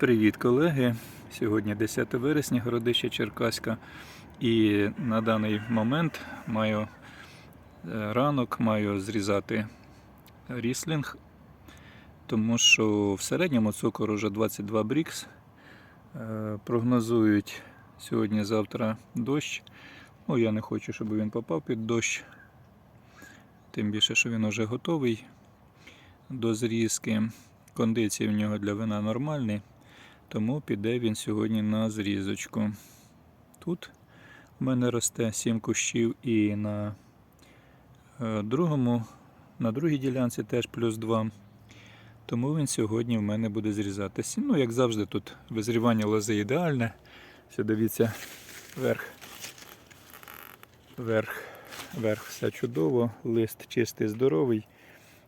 Привіт, колеги! Сьогодні 10 вересня, городище Черкаська. І на даний момент маю е, ранок, маю зрізати ріслінг, тому що в середньому цукор уже 22 брікс. Е, Прогнозують сьогодні-завтра дощ. Ну, я не хочу, щоб він попав під дощ. Тим більше, що він вже готовий до зрізки. Кондиції в нього для вина нормальні, тому піде він сьогодні на зрізочку. Тут у мене росте 7 кущів і на е, другому, на другій ділянці теж плюс 2. Тому він сьогодні в мене буде зрізатися. Ну, як завжди, тут визрівання лози ідеальне. Все, дивіться, верх, верх, верх все чудово, лист чистий, здоровий.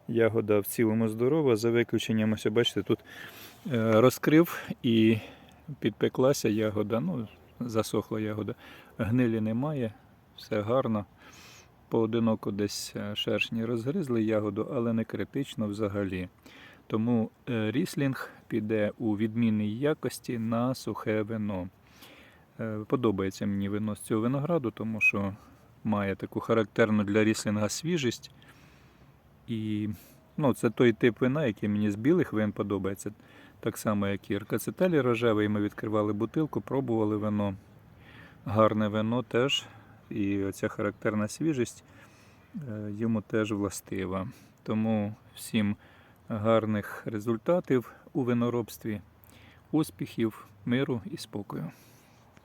Ягода в цілому здорова, за виключенням, ось бачите, тут е, розкрив і підпеклася ягода, ну, засохла ягода. Гнилі немає, все гарно. Поодиноко десь е, шершні розгризли ягоду, але не критично взагалі. Тому е, ріслінг піде у відмінній якості на сухе вино. Подобається мені вино з цього винограду, тому що має таку характерну для ріслінга свіжість. І ну, це той тип вина, який мені з білих вин подобається. Так само, як і Аркацетелі рожевий. Ми відкривали бутилку, пробували вино. Гарне вино теж. І оця характерна свіжість е, йому теж властива. Тому всім гарних результатів у виноробстві, успіхів, миру і спокою.